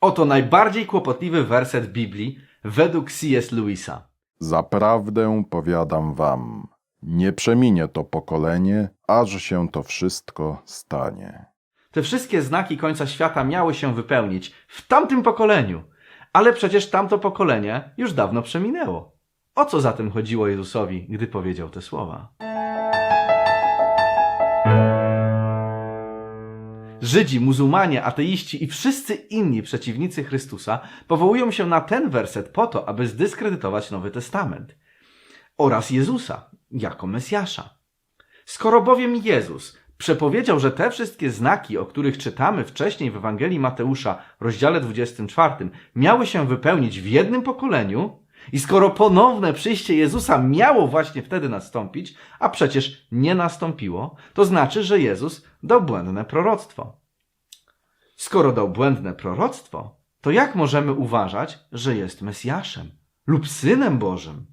Oto najbardziej kłopotliwy werset Biblii według C.S. Lewisa. Zaprawdę powiadam wam, nie przeminie to pokolenie, aż się to wszystko stanie. Te wszystkie znaki końca świata miały się wypełnić w tamtym pokoleniu, ale przecież tamto pokolenie już dawno przeminęło. O co zatem chodziło Jezusowi, gdy powiedział te słowa? Żydzi, muzułmanie, ateiści i wszyscy inni przeciwnicy Chrystusa powołują się na ten werset po to, aby zdyskredytować Nowy Testament oraz Jezusa jako Mesjasza. Skoro bowiem Jezus przepowiedział, że te wszystkie znaki, o których czytamy wcześniej w Ewangelii Mateusza, rozdziale 24, miały się wypełnić w jednym pokoleniu, i skoro ponowne przyjście Jezusa miało właśnie wtedy nastąpić, a przecież nie nastąpiło, to znaczy, że Jezus dał błędne proroctwo. Skoro dał błędne proroctwo, to jak możemy uważać, że jest Mesjaszem lub Synem Bożym?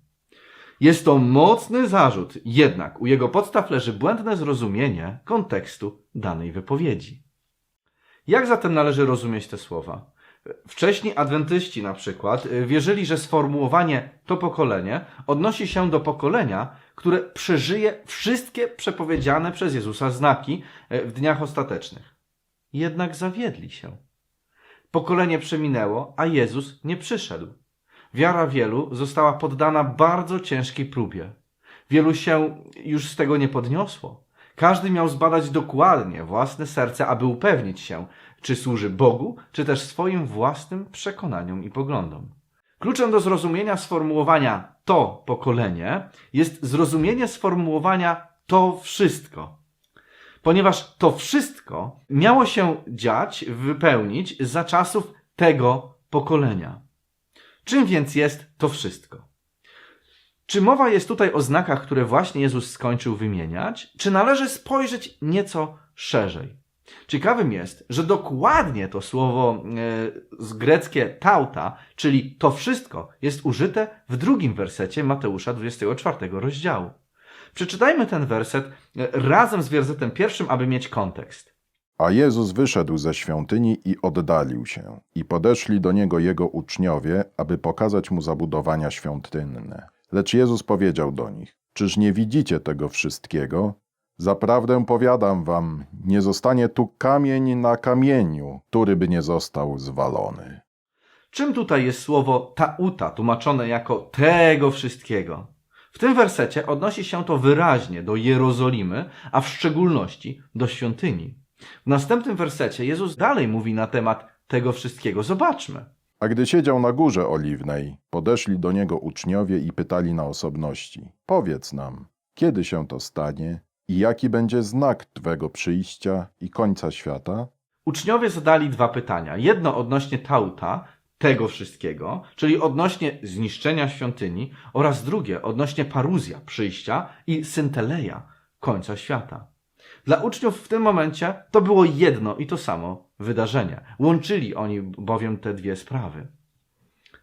Jest to mocny zarzut, jednak u jego podstaw leży błędne zrozumienie kontekstu danej wypowiedzi. Jak zatem należy rozumieć te słowa? Wcześni adwentyści na przykład y, wierzyli, że sformułowanie to pokolenie odnosi się do pokolenia, które przeżyje wszystkie przepowiedziane przez Jezusa znaki y, w dniach ostatecznych. Jednak zawiedli się. Pokolenie przeminęło, a Jezus nie przyszedł. Wiara wielu została poddana bardzo ciężkiej próbie. Wielu się już z tego nie podniosło. Każdy miał zbadać dokładnie własne serce, aby upewnić się, czy służy Bogu, czy też swoim własnym przekonaniom i poglądom. Kluczem do zrozumienia sformułowania to pokolenie jest zrozumienie sformułowania to wszystko. Ponieważ to wszystko miało się dziać, wypełnić za czasów tego pokolenia. Czym więc jest to wszystko? Czy mowa jest tutaj o znakach, które właśnie Jezus skończył wymieniać, czy należy spojrzeć nieco szerzej? Ciekawym jest, że dokładnie to słowo e, z greckie tauta, czyli to wszystko, jest użyte w drugim wersecie Mateusza 24 rozdziału. Przeczytajmy ten werset e, razem z wersetem pierwszym, aby mieć kontekst. A Jezus wyszedł ze świątyni i oddalił się. I podeszli do niego jego uczniowie, aby pokazać mu zabudowania świątynne. Lecz Jezus powiedział do nich: Czyż nie widzicie tego wszystkiego? Zaprawdę powiadam wam, nie zostanie tu kamień na kamieniu, który by nie został zwalony. Czym tutaj jest słowo tauta, tłumaczone jako tego wszystkiego? W tym wersecie odnosi się to wyraźnie do Jerozolimy, a w szczególności do świątyni. W następnym wersecie Jezus dalej mówi na temat tego wszystkiego. Zobaczmy. A gdy siedział na górze oliwnej, podeszli do niego uczniowie i pytali na osobności: Powiedz nam, kiedy się to stanie i jaki będzie znak Twego przyjścia i końca świata? Uczniowie zadali dwa pytania. Jedno odnośnie tauta, tego wszystkiego, czyli odnośnie zniszczenia świątyni, oraz drugie odnośnie paruzja, przyjścia i synteleja, końca świata. Dla uczniów w tym momencie to było jedno i to samo wydarzenie. Łączyli oni bowiem te dwie sprawy.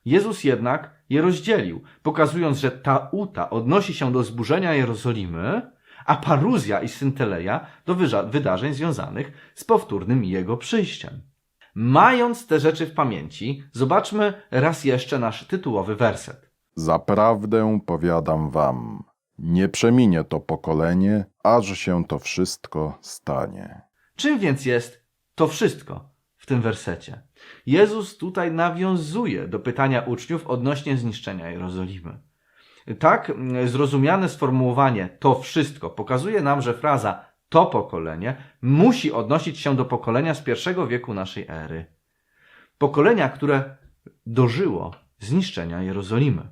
Jezus jednak je rozdzielił, pokazując, że tauta odnosi się do zburzenia Jerozolimy, a paruzja i synteleja do wydarzeń związanych z powtórnym Jego przyjściem. Mając te rzeczy w pamięci, zobaczmy raz jeszcze nasz tytułowy werset. Zaprawdę powiadam wam, nie przeminie to pokolenie, aż się to wszystko stanie. Czym więc jest to wszystko w tym wersecie? Jezus tutaj nawiązuje do pytania uczniów odnośnie zniszczenia Jerozolimy. Tak mm, zrozumiane sformułowanie to wszystko pokazuje nam, że fraza to pokolenie musi odnosić się do pokolenia z pierwszego wieku naszej ery. Pokolenia, które dożyło zniszczenia Jerozolimy.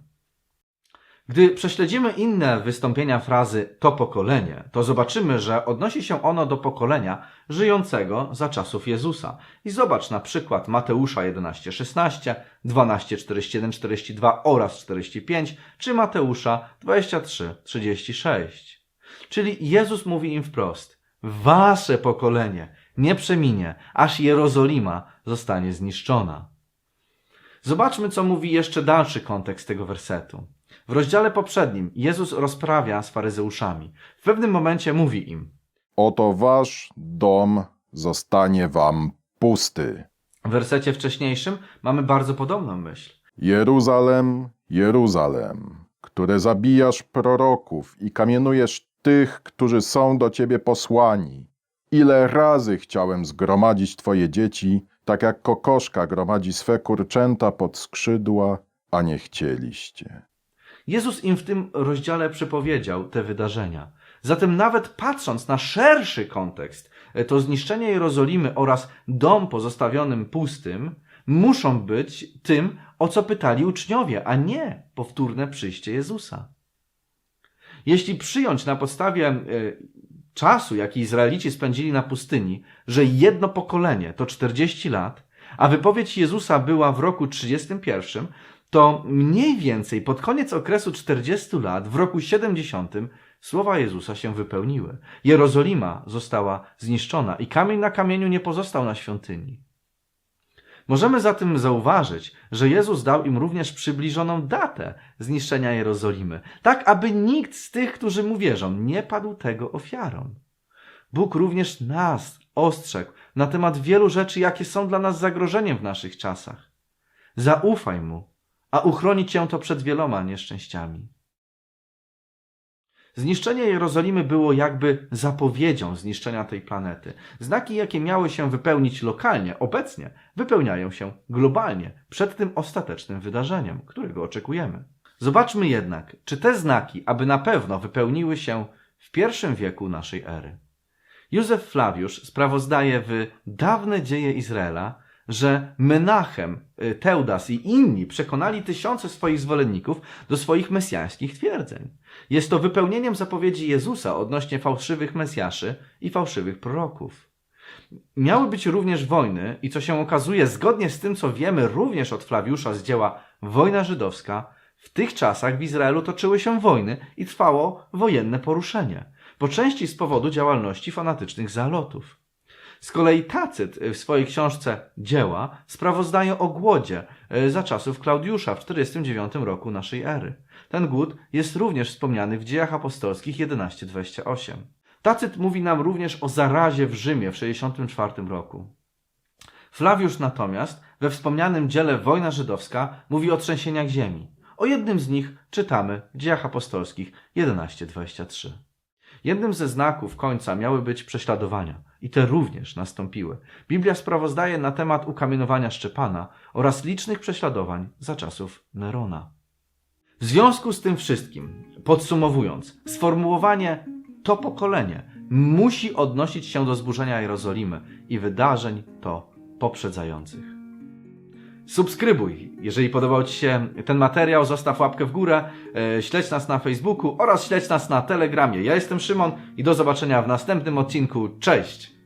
Gdy prześledzimy inne wystąpienia frazy to pokolenie, to zobaczymy, że odnosi się ono do pokolenia żyjącego za czasów Jezusa. I zobacz na przykład Mateusza 11:16, 12:41-42 oraz 45, czy Mateusza 23:36. Czyli Jezus mówi im wprost: Wasze pokolenie nie przeminie, aż Jerozolima zostanie zniszczona. Zobaczmy, co mówi jeszcze dalszy kontekst tego wersetu. W rozdziale poprzednim Jezus rozprawia z faryzeuszami. W pewnym momencie mówi im: Oto wasz dom zostanie wam pusty. W wersecie wcześniejszym mamy bardzo podobną myśl. Jeruzalem, Jeruzalem, które zabijasz proroków i kamienujesz tych, którzy są do ciebie posłani. Ile razy chciałem zgromadzić twoje dzieci, tak jak kokoszka gromadzi swe kurczęta pod skrzydła, a nie chcieliście. Jezus im w tym rozdziale przepowiedział te wydarzenia. Zatem nawet patrząc na szerszy kontekst, e, to zniszczenie Jerozolimy oraz dom pozostawionym pustym muszą być tym, o co pytali uczniowie, a nie powtórne przyjście Jezusa. Jeśli przyjąć na podstawie e, czasu, jaki Izraelici spędzili na pustyni, że jedno pokolenie to 40 lat, a wypowiedź Jezusa była w roku 31, to mniej więcej pod koniec okresu 40 lat, w roku 70, słowa Jezusa się wypełniły. Jerozolima została zniszczona i kamień na kamieniu nie pozostał na świątyni. Możemy zatem zauważyć, że Jezus dał im również przybliżoną datę zniszczenia Jerozolimy, tak aby nikt z tych, którzy mu wierzą, nie padł tego ofiarą. Bóg również nas ostrzegł na temat wielu rzeczy, jakie są dla nas zagrożeniem w naszych czasach. Zaufaj mu, a uchroni cię to przed wieloma nieszczęściami. Zniszczenie Jerozolimy było jakby zapowiedzią zniszczenia tej planety. Znaki, jakie miały się wypełnić lokalnie, obecnie wypełniają się globalnie przed tym ostatecznym wydarzeniem, którego oczekujemy. Zobaczmy jednak, czy te znaki, aby na pewno wypełniły się w pierwszym wieku naszej ery. Józef Flawiusz sprawozdaje w dawne dzieje Izraela, że Menachem, y, Teudas i inni przekonali tysiące swoich zwolenników do swoich mesjańskich twierdzeń. Jest to wypełnieniem zapowiedzi Jezusa odnośnie fałszywych mesjaszy i fałszywych proroków. Miały być również wojny i co się okazuje, zgodnie z tym, co wiemy również od Flawiusza z dzieła Wojna Żydowska, w tych czasach w Izraelu toczyły się wojny i trwało wojenne poruszenie, po części z powodu działalności fanatycznych zalotów. Z kolei Tacyt w swojej książce Dzieła sprawozdaje o głodzie e, za czasów Klaudiusza w 49 roku naszej ery. Ten głód jest również wspomniany w Dziejach Apostolskich 11:28. Tacyt mówi nam również o zarazie w Rzymie w 64 roku. Flawiusz natomiast we wspomnianym dziele Wojna Żydowska mówi o trzęsieniach ziemi. O jednym z nich czytamy w Dziejach Apostolskich 11:23. Jednym ze znaków końca miały być prześladowania i te również nastąpiły. Biblia sprawozdaje na temat ukamienowania Szczepana oraz licznych prześladowań za czasów Nerona. W związku z tym wszystkim, podsumowując, sformułowanie to pokolenie musi odnosić się do zburzenia Jerozolimy i wydarzeń to poprzedzających. Subskrybuj, jeżeli podobał Ci się ten materiał, zostaw łapkę w górę, e, śledź nas na Facebooku oraz śledź nas na Telegramie. Ja jestem Szymon i do zobaczenia w następnym odcinku. Cześć!